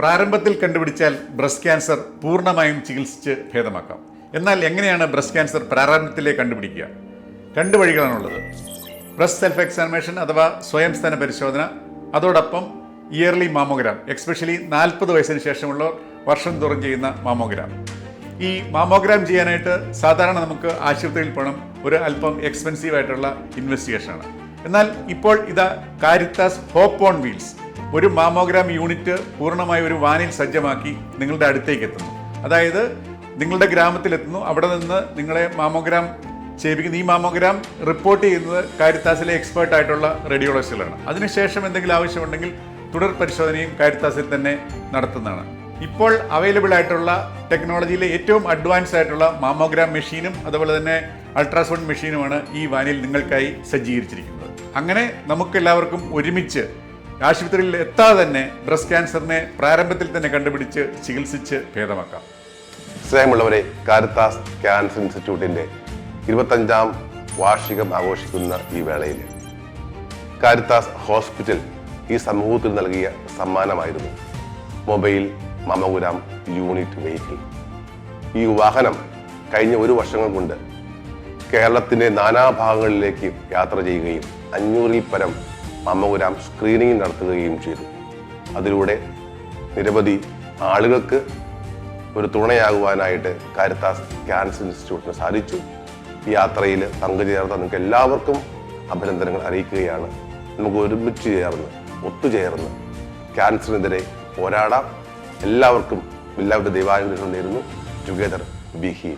പ്രാരംഭത്തിൽ കണ്ടുപിടിച്ചാൽ breast cancer പൂർണമായും ചികിത്സിച്ച് ഭേദമാക്കാം. എന്നാൽ എങ്ങനെയാണ് ബ്രസ്റ്റ് ക്യാൻസർ പ്രാരംഭത്തിലേ കണ്ടുപിടിക്കുക? രണ്ട് വഴികളാണുള്ളത്. ബ്രസ്റ്റ് സെൽഫ് എക്സാമിനേഷൻ അഥവാ സ്വയം സ്ഥാന പരിശോധന അതോടൊപ്പം ഇയർലി മാമോഗ്രാം എക്സ്പെഷ്യലി നാൽപ്പത് വയസ്സിന് ശേഷമുള്ളവർ വർഷം തോറും ചെയ്യുന്ന മാമോഗ്രാം. ഈ മാമോഗ്രാം ചെയ്യാനായിട്ട് സാധാരണ നമുക്ക് ആശുപത്രിയിൽ പോകണം. ഒരു അല്പം എക്സ്പെൻസീവ് ആയിട്ടുള്ള ഇൻവെസ്റ്റിഗേഷനാണ് എന്നാൽ ഇപ്പോൾ ഇത് കാരിത്താസ് ഹോപ്പ് ഓൺ വീൽസ്. ഒരു മാമോഗ്രാം യൂണിറ്റ് പൂർണമായി ഒരു വാനിൽ സജ്ജമാക്കി നിങ്ങളുടെ അടുത്തേക്ക് എത്തുന്നു. അതായത് നിങ്ങളുടെ ഗ്രാമത്തിലെത്തുന്നു അവിടെ നിന്ന് നിങ്ങളെ മാമോഗ്രാം ചെയ്യിപ്പിക്കുന്ന ഈ മാമോഗ്രാം റിപ്പോർട്ട് ചെയ്യുന്നത് കാരിത്താസിലെ എക്സ്പേർട്ട് ആയിട്ടുള്ള റേഡിയോളജിസ്റ്റുകളാണ്. അതിനുശേഷം എന്തെങ്കിലും ആവശ്യമുണ്ടെങ്കിൽ തുടർ പരിശോധനയും കാരിത്താസിൽ തന്നെ നടത്തുന്നതാണ്. ഇപ്പോൾ അവൈലബിൾ ആയിട്ടുള്ള ടെക്നോളജിയിലെ ഏറ്റവും അഡ്വാൻസ് ആയിട്ടുള്ള മാമോഗ്രാം മെഷീനും അതുപോലെ തന്നെ അൾട്രാസൗണ്ട് മെഷീനുമാണ് ഈ വാനിൽ നിങ്ങൾക്കായി സജ്ജീകരിച്ചിരിക്കുന്നത്. അങ്ങനെ നമുക്കെല്ലാവർക്കും ഒരുമിച്ച് ആശുപത്രിയിൽ എത്താതെ തന്നെ ബ്രസ്റ്റ് ക്യാൻസറിനെ പ്രാരംഭത്തിൽ തന്നെ കണ്ടുപിടിച്ച് ചികിത്സിച്ച് ഭേദമാക്കാം. സ്നേഹമുള്ളവരെ കാരിത്താസ് ക്യാൻസർ ഇൻസ്റ്റിറ്റ്യൂട്ടിന്റെ ഇരുപത്തഞ്ചാം വാർഷികം ആഘോഷിക്കുന്ന ഈ വേളയിൽ കാരിത്താസ് ഹോസ്പിറ്റൽ ഈ സമൂഹത്തിൽ നൽകിയ സമ്മാനമായിരുന്നു. Mobile mammogram unit vehicle. ഈ വാഹനം കഴിഞ്ഞ ഒരു വർഷങ്ങൾ കൊണ്ട് കേരളത്തിന്റെ നാനാഭാഗങ്ങളിലേക്ക് യാത്ര ചെയ്യുകയും അഞ്ഞൂറിൽ പരം മമ്മോഗ്രാം സ്ക്രീനിങ് നടത്തുകയും ചെയ്തു. അതിലൂടെ നിരവധി ആളുകൾക്ക് ഒരു തുണയാകുവാനായിട്ട് കാരിത്താസ് ക്യാൻസർ ഇൻസ്റ്റിറ്റ്യൂട്ടിന് സാധിച്ചു. ഈ യാത്രയിൽ പങ്കുചേർത്ത നിങ്ങൾക്ക് എല്ലാവർക്കും അഭിനന്ദനങ്ങൾ അറിയിക്കുകയാണ്. നമുക്ക് ഒരുമിച്ച് ചേർന്ന് ഒത്തുചേർന്ന് ക്യാൻസറിനെതിരെ പോരാടാം. എല്ലാവർക്കും എല്ലാവരുടെ ദൈവാനുഗ്രഹം നേരുന്നു. Together B he